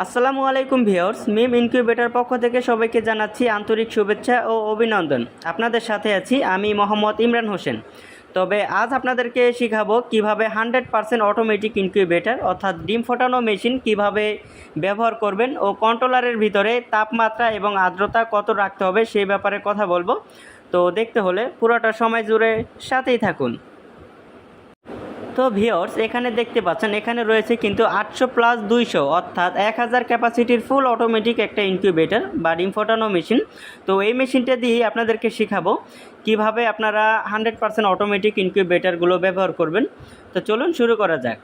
আসসালামু আলাইকুম ভিউয়ার্স, মিম ইনকিউবেটর পক্ষ থেকে সবাইকে জানাচ্ছি আন্তরিক শুভেচ্ছা ও অভিনন্দন। আপনাদের সাথে আছি আমি মোহাম্মদ ইমরান হোসেন। তবে আজ আপনাদেরকে শেখাবো কীভাবে হান্ড্রেড পারসেন্ট অটোমেটিক ইনকিউবেটর অর্থাৎ ডিম ফোটানো মেশিন কীভাবে ব্যবহার করবেন ও কন্ট্রোলারের ভিতরে তাপমাত্রা এবং আর্দ্রতা কত রাখতে হবে সেই ব্যাপারে কথা বলব। তো দেখতে হলে পুরোটা সময় জুড়ে সাথেই থাকুন। তো ভিওর্স এখানে দেখতে পাচ্ছেন, এখানে রয়েছে কিন্তু আটশো প্লাস দুইশো, অর্থাৎ এক হাজার ক্যাপাসিটির ফুল অটোমেটিক একটা ইনকিউবেটর বা ডিম মেশিন তো এই মেশিনটা দিয়ে আপনাদেরকে শেখাবো কীভাবে আপনারা হান্ড্রেড পার্সেন্ট অটোমেটিক ইনকিউবেটরগুলো ব্যবহার করবেন। তো চলুন শুরু করা যাক।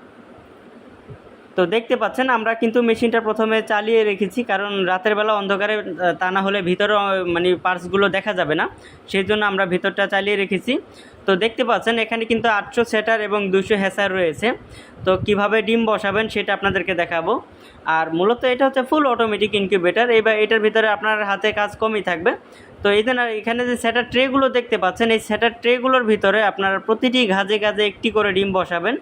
তো দেখতে পাচ্ছেন, আমরা কিন্তু মেশিনটা প্রথমে চালিয়ে রেখেছি, কারণ রাতের বেলা অন্ধকারে তা না হলে ভিতরে মানে পার্টসগুলো দেখা যাবে না। সেই জন্য আমরা ভিতরটা চালিয়ে রেখেছি। তো দেখতে পাচ্ছেন, এখানে কিন্তু আটশো সেটার এবং দুশো হ্যাসার রয়েছে। তো কীভাবে ডিম বসাবেন সেটা আপনাদেরকে দেখাবো। আর মূলত এটা হচ্ছে ফুল অটোমেটিক ইনকিউবেটর এবার এটার ভিতরে আপনার হাতে কাজ কমই থাকবে। তো এই জন্য এখানে যে সেটার ট্রেগুলো দেখতে পাচ্ছেন, এই সেটার ট্রেগুলোর ভিতরে আপনারা প্রতিটি গাজে গাজে একটি করে ডিম বসাবেন।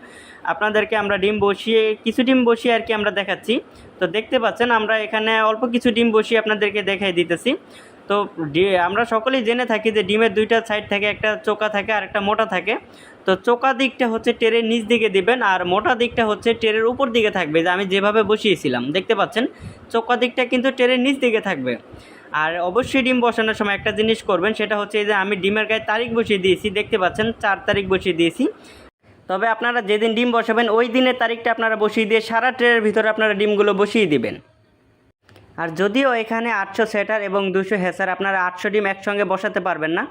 আপনাদেরকে আমরা ডিম বসিয়ে, কিছু ডিম বসিয়ে আর কি আমরা দেখাচ্ছি। তো দেখতে পাচ্ছেন, আমরা এখানে অল্প কিছু ডিম বসিয়ে আপনাদেরকে দেখাই দিতেছি। তো আমরা সকলেই জেনে থাকি যে ডিমের দুইটা সাইড থাকে, একটা চোকা থাকে আর একটা মোটা থাকে। তো চোকা দিকটা হচ্ছে টেরের নিচ দিকে দিবেন আর মোটা দিকটা হচ্ছে টেরের উপর দিকে থাকবে, যে আমি যেভাবে বসিয়েছিলাম, দেখতে পাচ্ছেন? চোকা দিকটা কিন্তু টেরের নিচ দিকে থাকবে। আর অবশ্যই ডিম বসানোর সময় একটা জিনিস করবেন, সেটা হচ্ছে যে আমি ডিমের গায়ে তারিখ বসিয়ে দিয়েছি, দেখতে পাচ্ছেন? চার তারিখ বসিয়ে দিয়েছি। তবে আপনারা যেদিন ডিম বসাবেন, ওই দিনের তারিখটা আপনারা বসিয়ে দিয়ে সারা ট্রের ভিতরে আপনারা ডিমগুলো বসিয়ে দিবেন। আর যদিও এখানে আটশো সেটার এবং দুশো হেসার আপনারা আটশো ডিম একসঙ্গে বসাতে পারবেন না,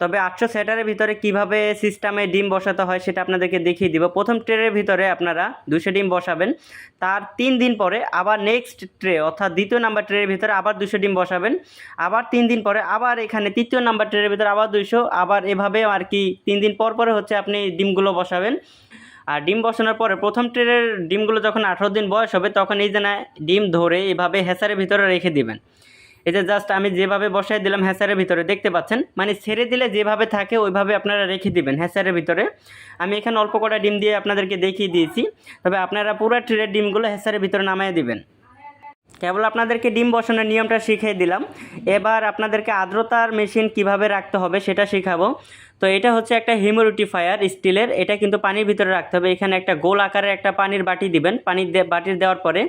তবে আটশো সেটারের ভিতরে কীভাবে সিস্টেমে ডিম বসাতে হয় সেটা আপনাদেরকে দেখিয়ে দিব। প্রথম ট্রের ভিতরে আপনারা দুশো ডিম বসাবেন, তার তিন দিন পরে আবার নেক্সট ট্রে অর্থাৎ দ্বিতীয় নাম্বার ট্রের ভিতরে আবার দুশো ডিম বসাবেন, আবার তিন দিন পরে আবার এখানে তৃতীয় নাম্বার ট্রের ভিতরে আবার দুশো, আবার এভাবে আর কি তিন দিন পর পরে হচ্ছে আপনি ডিমগুলো বসাবেন। আর ডিম বসানোর পরে প্রথম ট্রেনের ডিমগুলো যখন আঠারো দিন বয়স হবে, তখন এই যে না, ডিম ধরে এভাবে হেসারের ভিতরে রেখে দিবেন। এই যে জাস্ট আমি যেভাবে বসাই দিলাম হ্যাসারের ভিতরে, দেখতে পাচ্ছেন? মানে ছেড়ে দিলে যেভাবে থাকে, ওইভাবে আপনারা রেখে দিবেন হ্যাসারের ভিতরে। আমি এখানে অল্প কটা ডিম দিয়ে আপনাদেরকে দেখিয়ে দিয়েছি। তবে আপনারা পুরো ট্রের ডিমগুলো হ্যাসারের ভিতরে নামিয়ে দিবেন। কেবল আপনাদেরকে ডিম বসানোর নিয়মটা শিখিয়ে দিলাম। এবার আপনাদেরকে আর্দ্রতার মেশিন কীভাবে রাখতে হবে সেটা শেখাবো। তো এটা হচ্ছে একটা হিউমিডিফায়ার স্টিলের, এটা কিন্তু পানির ভিতরে রাখতে হবে। এখানে একটা গোল আকারের একটা পানির বাটি দিবেন পানির বাটির দেওয়ার পরে।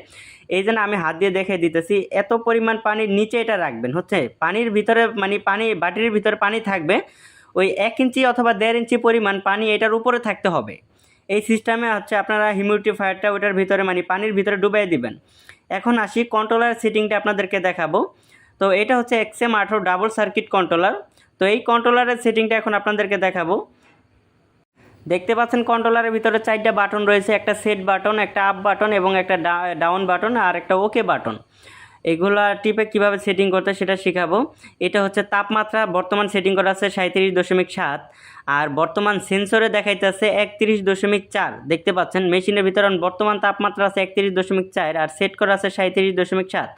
এই জন্য আমি হাত দিয়ে দেখে দিতেছি, এত পরিমাণ পানির নিচে এটা রাখবেন, হচ্ছে? পানির ভিতরে মানে পানি, বাটির ভিতরে পানি থাকবে, ওই এক ইঞ্চি অথবা দেড় ইঞ্চি পরিমাণ পানি এটার উপরে থাকতে হবে। এই সিস্টেমে হচ্ছে আপনারা হিউমিডিফায়ারটা ওটার ভিতরে মানে পানির ভিতরে ডুবাই দিবেন। এখন আসি কন্ট্রোলার সেটিংটা আপনাদেরকে দেখাবো। তো এটা হচ্ছে এক্সএম আঠেরো ডাবল সার্কিট কন্ট্রোলার তো এই কন্ট্রোলারের সেটিংটা এখন আপনাদেরকে দেখাবো। দেখতে পাচ্ছেন কন্ট্রোলারের ভিতরে চারটা বাটন রয়েছে, একটা সেট বাটন একটা আপ বাটন এবং একটা ডাউন বাটন আর একটা ওকে বাটন এগুলা টিপে কীভাবে সেটিং করতে সেটা শেখাবো। এটা হচ্ছে তাপমাত্রা, বর্তমান সেটিং করা আছে সাঁত্রিশ দশমিক সাত, আর বর্তমান সেন্সরে দেখাইতেছে একত্রিশ দশমিক চার। দেখতে পাচ্ছেন, মেশিনের ভিতরে বর্তমান তাপমাত্রা আছে একত্রিশ দশমিক চার, আর সেট করা আছে সাঁত্রিশ দশমিক সাত।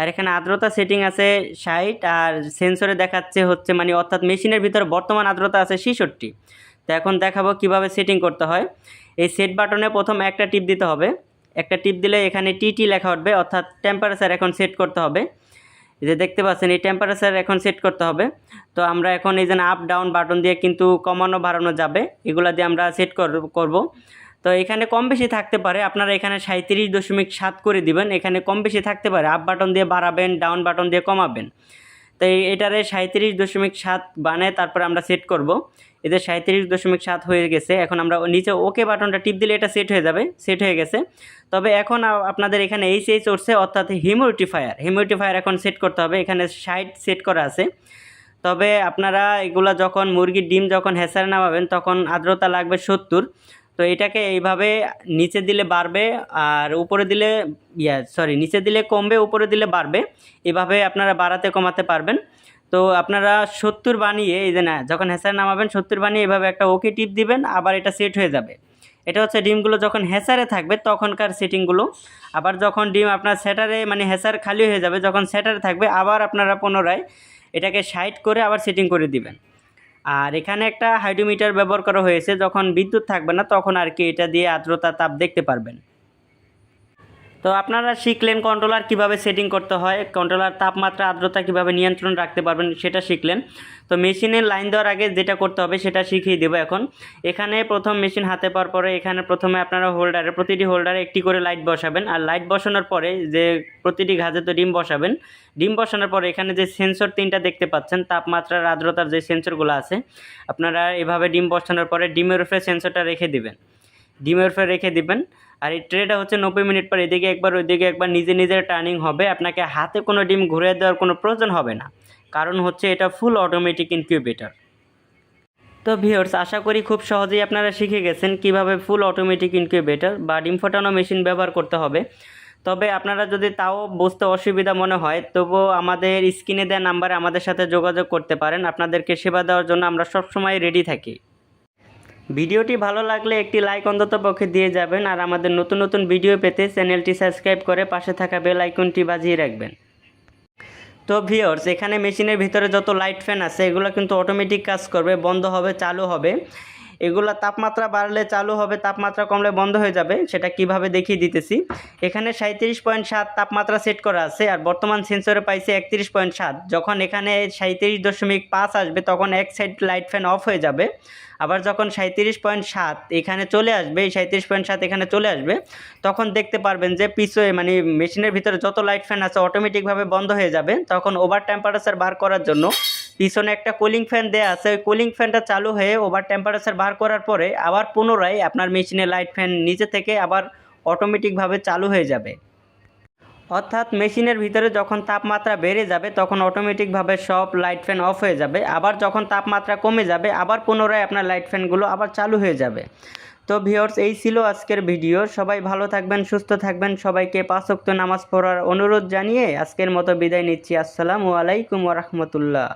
আর এখানে আর্দ্রতা সেটিং আছে ষাট, আর সেন্সরে দেখাচ্ছে হচ্ছে মানে অর্থাৎ মেশিনের ভিতরে বর্তমান আর্দ্রতা আছে ছেষট্টি। তো এখন দেখাবো কীভাবে সেটিং করতে হয়। এই সেট বাটনে প্রথম একটা টিপ দিতে হবে। একটা টিপ দিলে এখানে টিটি লেখা উঠবে, অর্থাৎ টেম্পারেচার এখন সেট করতে হবে। এই যে দেখতে পাচ্ছেন, এই টেম্পারেচার এখন সেট করতে হবে। তো আমরা এখন এই যে আপ ডাউন বাটন দিয়ে কিন্তু কমানো, বাড়ানো যাবে। এগুলা দিয়ে আমরা সেট করব তো এখানে কম বেশি থাকতে পারে, আপনারা এখানে সাঁত্রিশ দশমিক সাত করে দিবেন। এখানে কম বেশি থাকতে পারে আপ বাটন দিয়ে বাড়াবেন ডাউন বাটন দিয়ে কমাবেন। তো এটারে সাঁত্রিশ দশমিক সাত বানায় তারপরে আমরা সেট করব। এতে সাঁত্রিশ দশমিক সাত হয়ে গেছে, এখন আমরা নিচে ওকে বাটনটা টিপ দিলে এটা সেট হয়ে যাবে সেট হয়ে গেছে। তবে এখন আপনাদের এখানে এইচ এইচ উঠছে, অর্থাৎ হিউমিডিফায়ার হিউমিডিফায়ার এখন সেট করতে হবে, এখানে সাইড সেট করা আছে। তবে আপনারা এগুলা যখন মুরগির ডিম যখন হেসারে নামাবেন, তখন আর্দ্রতা লাগবে সত্তর। তো এটাকে এইভাবে নিচে দিলে বাড়বে আর উপরে দিলে, ইয়া সরি নিচে দিলে কমবে, উপরে দিলে বাড়বে। এভাবে আপনারা বাড়াতে কমাতে পারবেন। তো আপনারা সত্তর বানিয়ে, এই যে না, যখন হেসারে নামাবেন, সত্তর বানিয়ে এভাবে একটা ওকে টিপ দিবেন, আবার এটা সেট হয়ে যাবে। এটা হচ্ছে ডিমগুলো যখন হেসারে থাকবে, তখনকার সেটিংগুলো। আবার যখন ডিম আপনার সেটারে মানে হেসার খালি হয়ে যাবে, যখন সেটারে থাকবে, আবার আপনারা পুনরায় এটাকে সাইড করে আবার সেটিং করে দিবেন। আর এখানে একটা হাইড্রোমিটার ব্যবহার করা হয়েছে, যখন বিদ্যুৎ থাকবে না, তখন আর কি এটা দিয়ে আর্দ্রতা তাপ দেখতে পারবেন। তো আপনারা শিখলেন কন্ট্রোলার কীভাবে সেটিং করতে হয় কন্ট্রোলার তাপমাত্রা, আর্দ্রতা কীভাবে নিয়ন্ত্রণ রাখতে পারবেন সেটা শিখলেন। তো মেশিনের লাইন দেওয়ার আগে যেটা করতে হবে সেটা শিখিয়ে দেবো এখন। এখানে প্রথম মেশিন হাতে পাওয়ার পরে এখানে প্রথমে আপনারা হোল্ডারে প্রতিটি হোল্ডারে একটি করে লাইট বসাবেন। আর লাইট বসানোর পরে যে প্রতিটি ঘাজে তো ডিম বসাবেন, ডিম বসানোর পরে এখানে যে সেন্সর তিনটা দেখতে পাচ্ছেন, তাপমাত্রার, আর্দ্রতার যে সেন্সরগুলো আছে, আপনারা এভাবে ডিম বসানোর পরে ডিমের উপরে সেন্সরটা রেখে দিবেন। ডিমের উপরে রেখে দিবেন। আর এই ট্রেটা হচ্ছে নব্বই মিনিট পর এদিকে একবার, ওইদিকে একবার নিজে নিজের টার্নিং হবে, আপনাকে হাতে কোনো ডিম ঘুরে দেওয়ার কোনো প্রয়োজন হবে না। কারণ হচ্ছে এটা ফুল অটোমেটিক ইনকিউবেটর তো ভিওর্স আশা করি খুব সহজেই আপনারা শিখে গেছেন কীভাবে ফুল অটোমেটিক ইনকিউবেটর বা ডিম ফোটানো মেশিন ব্যবহার করতে হবে। তবে আপনারা যদি তাও বুঝতে অসুবিধা মনে হয়, তবুও আমাদের স্ক্রিনে দেওয়া নাম্বারে আমাদের সাথে যোগাযোগ করতে পারেন। আপনাদেরকে সেবা দেওয়ার জন্য আমরা সবসময় রেডি থাকি। ভিডিওটি ভালো লাগলে একটি লাইক অন্তত পক্ষে দিয়ে যাবেন আর আমাদের নতুন নতুন ভিডিও পেতে চ্যানেলটি সাবস্ক্রাইব করে পাশে থাকা বেল আইকনটি বাজিয়ে রাখবেন। তো ভিওর্স এখানে মেশিনের ভিতরে যত লাইট ফ্যান আছে, এগুলো কিন্তু অটোমেটিক কাজ করবে, বন্ধ হবে, চালু হবে। এগুলো তাপমাত্রা বাড়লে চালু হবে, তাপমাত্রা কমলে বন্ধ হয়ে যাবে, সেটা কীভাবে দেখিয়ে দিতেছি। এখানে সাঁত্রিশ পয়েন্ট সাত তাপমাত্রা সেট করা আছে, আর বর্তমান সেন্সরে পাইছে একত্রিশ পয়েন্ট সাত। যখন এখানে সাঁত্রিশ দশমিক পাঁচ আসবে, তখন এক সাইড লাইট ফ্যান অফ হয়ে যাবে। আবার যখন সাঁত্রিশ পয়েন্ট সাত এখানে চলে আসবে, এই সাঁত্রিশ পয়েন্ট সাত এখানে চলে আসবে, তখন দেখতে পারবেন যে পিছনে মানে মেশিনের ভিতরে যত লাইট ফ্যান আছে অটোমেটিকভাবে বন্ধ হয়ে যাবে। তখন ওভার টেম্পারেচার বার করার জন্য পিছনে একটা কুলিং ফ্যান দেওয়া আছে। ওই কুলিং ফ্যানটা চালু হয়ে ওভার টেম্পারেচার বার করার পরে আবার পুনরায় আপনার মেশিনের লাইট ফ্যান নিচে থেকে আবার অটোমেটিকভাবে চালু হয়ে যাবে। অর্থাৎ মেশিনের ভিতরে যখন তাপমাত্রা বেড়ে যাবে, তখন অটোমেটিকভাবে সব লাইট ফ্যান অফ হয়ে যাবে। আবার যখন তাপমাত্রা কমে যাবে, আবার পুনরায় আপনার লাইট ফ্যানগুলো আবার চালু হয়ে যাবে। তো ভিওর্স এই ছিল আজকের ভিডিও সবাই ভালো থাকবেন, সুস্থ থাকবেন। সবাইকে পাঁচক্ত নামাজ পড়ার অনুরোধ জানিয়ে আজকের মতো বিদায় নিচ্ছি। আসসালামু আলাইকুম ওরহমতুল্লাহ